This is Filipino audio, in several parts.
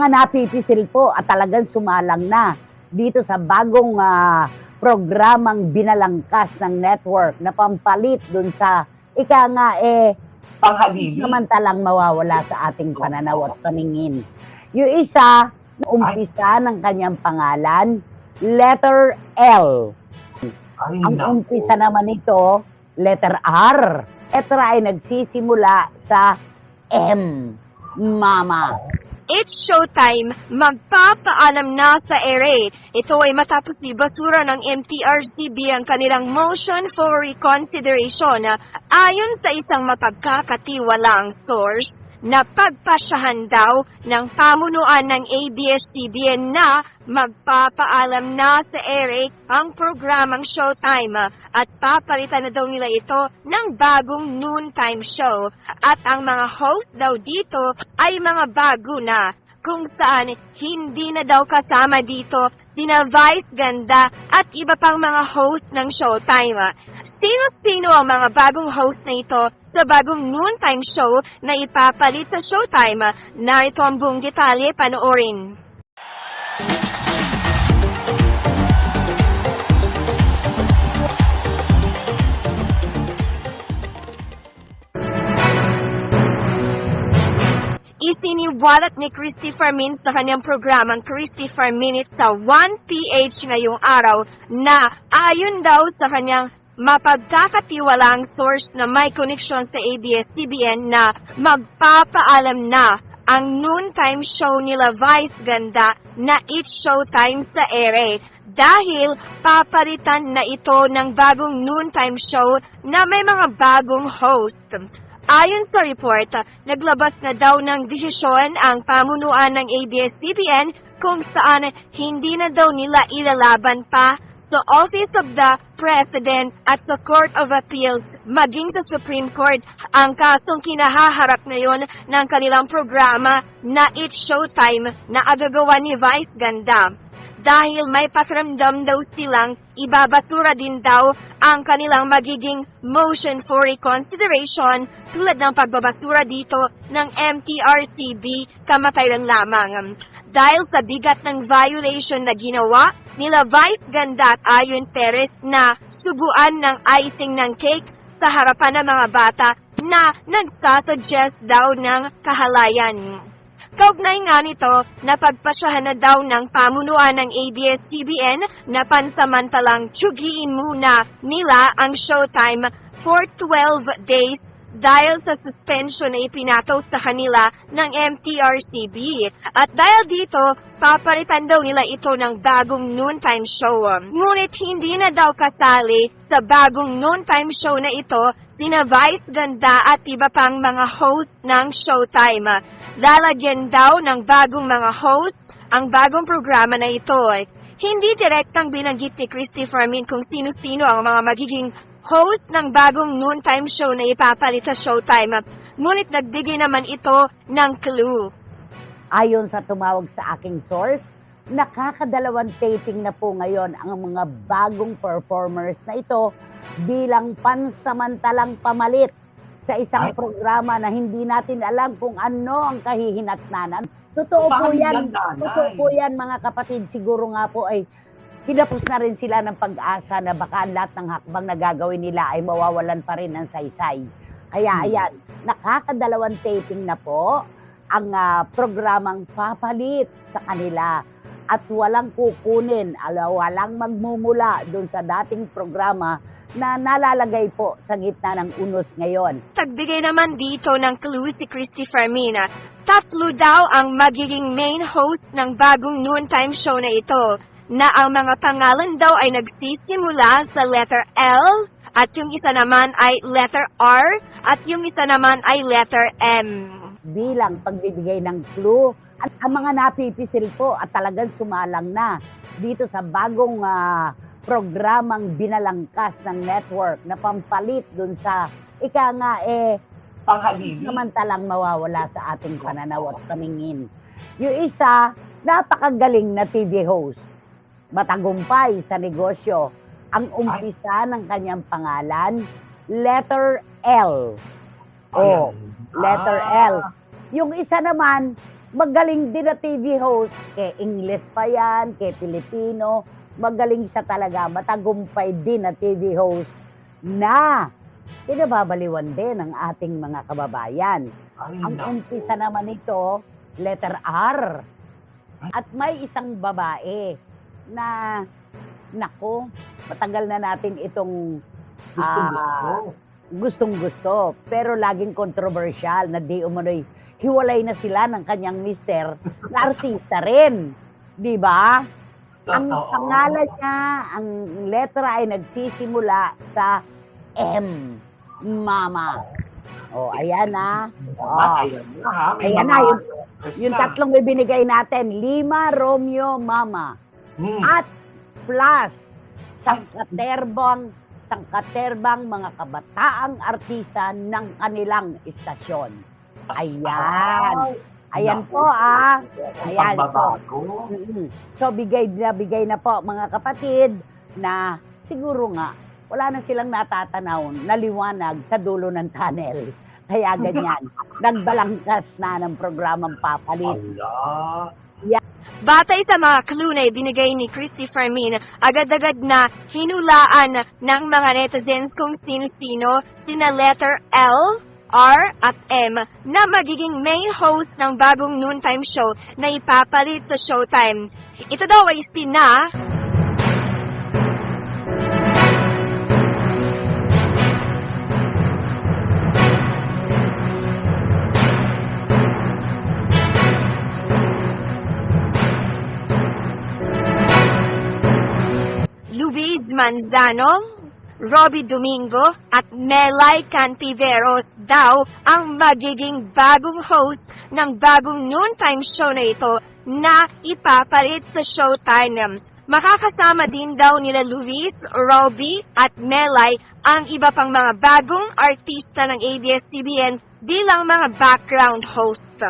mga napipisil po at talagang sumalang na dito sa bagong ah, programang binalangkas ng network na pampalit dun sa ika nga eh Panghalili. samantalang mawawala sa ating pananaw at paningin. Yung isa, umpisa ng kanyang pangalan, letter L. Ay, Ang naku. umpisa naman nito, letter R. Letra ay nagsisimula sa M. Mama. It's showtime! Magpapaalam na sa ere. Ito ay matapos ibasura ng MTRCB ang kanilang motion for reconsideration. Ayon sa isang mapagkakatiwalang source, na pagpasyahan daw ng pamunuan ng ABS-CBN na magpapaalam na sa ERIC ang programang Showtime at papalitan na daw nila ito ng bagong noontime show. At ang mga host daw dito ay mga bago na kung saan hindi na daw kasama dito sina Vice Ganda at iba pang mga host ng Showtime. Sino-sino ang mga bagong host na ito sa bagong noontime show na ipapalit sa Showtime? Narito ang buong detalye, panoorin. Isiniwalat ni Christopher Min sa kanyang programang Christopher Minutes sa 1PH ngayong araw na ayon daw sa kanyang mapagkakatiwalang source na may koneksyon sa ABS-CBN na magpapaalam na ang noontime show nila Vice Ganda na It's Showtime sa ere dahil papalitan na ito ng bagong noontime show na may mga bagong host. Ayon sa report, naglabas na daw ng desisyon ang pamunuan ng ABS-CBN kung saan hindi na daw nila ilalaban pa sa Office of the President at sa Court of Appeals maging sa Supreme Court. Ang kasong kinahaharap ngayon ng kanilang programa na It's Showtime na agagawa ni Vice Ganda dahil may pakiramdam daw silang ibabasura din daw ang kanilang magiging motion for reconsideration tulad ng pagbabasura dito ng MTRCB kamatay lang lamang. Dahil sa bigat ng violation na ginawa nila Vice Ganda at Ayon Perez na subuan ng icing ng cake sa harapan ng mga bata na nagsasuggest daw ng kahalayan. Kaugnay nga nito, napagpasyahan na daw ng pamunuan ng ABS-CBN na pansamantalang tsugiin muna nila ang showtime for 12 days dahil sa suspension na ipinato sa kanila ng MTRCB. At dahil dito, paparitan daw nila ito ng bagong noontime show. Ngunit hindi na daw kasali sa bagong noontime show na ito sina Vice Ganda at iba pang mga host ng Showtime. Lalagyan daw ng bagong mga host ang bagong programa na ito. Hindi direktang binanggit ni Christopher Min kung sino-sino ang mga magiging host ng bagong noontime show na ipapalit sa Showtime. Ngunit nagbigay naman ito ng clue. Ayon sa tumawag sa aking source, nakakadalawang taping na po ngayon ang mga bagong performers na ito bilang pansamantalang pamalit sa isang Ay. programa na hindi natin alam kung ano ang kahihinatnanan. Totoo po Bakit yan, totoo po yan mga kapatid. Siguro nga po ay kinapos na rin sila ng pag-asa na baka lahat ng hakbang na gagawin nila ay mawawalan pa rin ng saysay. Kaya Hmm. ayan, nakakadalawang taping na po ang ah, programang papalit sa kanila at walang kukunin, ala, walang magmumula doon sa dating programa na nalalagay po sa gitna ng unos ngayon. Tagbigay naman dito ng clue si Christy Fermina. Tatlo daw ang magiging main host ng bagong noontime show na ito na ang mga pangalan daw ay nagsisimula sa letter L at yung isa naman ay letter R at yung isa naman ay letter M. bilang pagbibigay ng clue. At ang mga napipisil po at talagang sumalang na dito sa bagong ah, programang binalangkas ng network na pampalit dun sa ika nga eh Panghalili. samantalang mawawala sa ating pananaw at paningin. Yung isa, napakagaling na TV host. Matagumpay sa negosyo. Ang umpisa ng kanyang pangalan, letter L. Oh, Ayan. letter Ah. L. Yung isa naman, Magaling din na TV host. Kay English pa yan, kay Filipino. Magaling siya talaga. Matagumpay din na TV host na pinababaliwan din ng ating mga kababayan. Ay, Ang naku. umpisa naman nito, letter R. At may isang babae na, nako, matagal na natin itong Gusto, Ah, gusto. gustong gusto, pero laging controversial na di umano'y hiwalay na sila ng kanyang mister na artista rin. Di ba? Ang pangalan niya, ang letra ay nagsisimula sa M. Mama. O, ayan na. Ah, ayan na ha. May Ayan na, yung- Yung tatlong ibinigay natin, Lima, Romeo, Mama. Hmm. At plus, sangkaterbang, sangkaterbang mga kabataang artista ng kanilang istasyon. Ayan. Ayan Naku. po ah. Ayan po. So bigay na bigay na po mga kapatid na siguro nga wala na silang natatanaw na liwanag sa dulo ng tunnel. Kaya ganyan, nagbalangkas na ng programang papalit. Ala. Batay sa mga clue na ibinigay ni Christy Fermin, agad-agad na hinulaan ng mga netizens kung sino-sino sina letter L, R at M na magiging main host ng bagong noontime show na ipapalit sa Showtime. Ito daw ay sina Luis Manzano, Robbie Domingo at Melay Cantiveros daw ang magiging bagong host ng bagong noontime show na ito na ipapalit sa Showtime. Makakasama din daw nila Luis, Robbie at Melay ang iba pang mga bagong artista ng ABS-CBN bilang mga background host.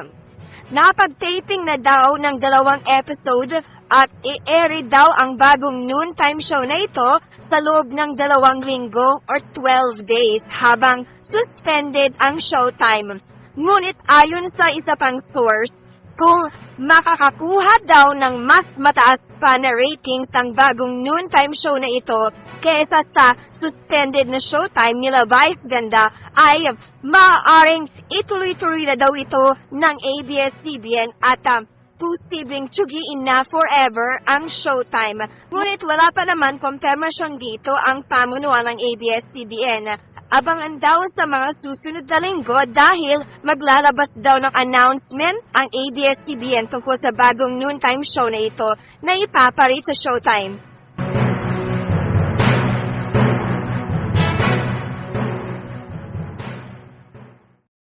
Napag-taping na daw ng dalawang episode at i-air daw ang bagong noontime show na ito sa loob ng dalawang linggo or 12 days habang suspended ang showtime. Ngunit ayon sa isa pang source, kung makakakuha daw ng mas mataas pa na ratings ang bagong noontime show na ito kesa sa suspended na showtime nila Vice Ganda ay maaaring ituloy-tuloy na daw ito ng ABS-CBN at um, posibleng tsugiin na forever ang showtime. Ngunit wala pa naman konfirmasyon dito ang pamunuan ng ABS-CBN. Abangan daw sa mga susunod na linggo dahil maglalabas daw ng announcement ang ABS-CBN tungkol sa bagong noontime show na ito na ipaparit sa showtime.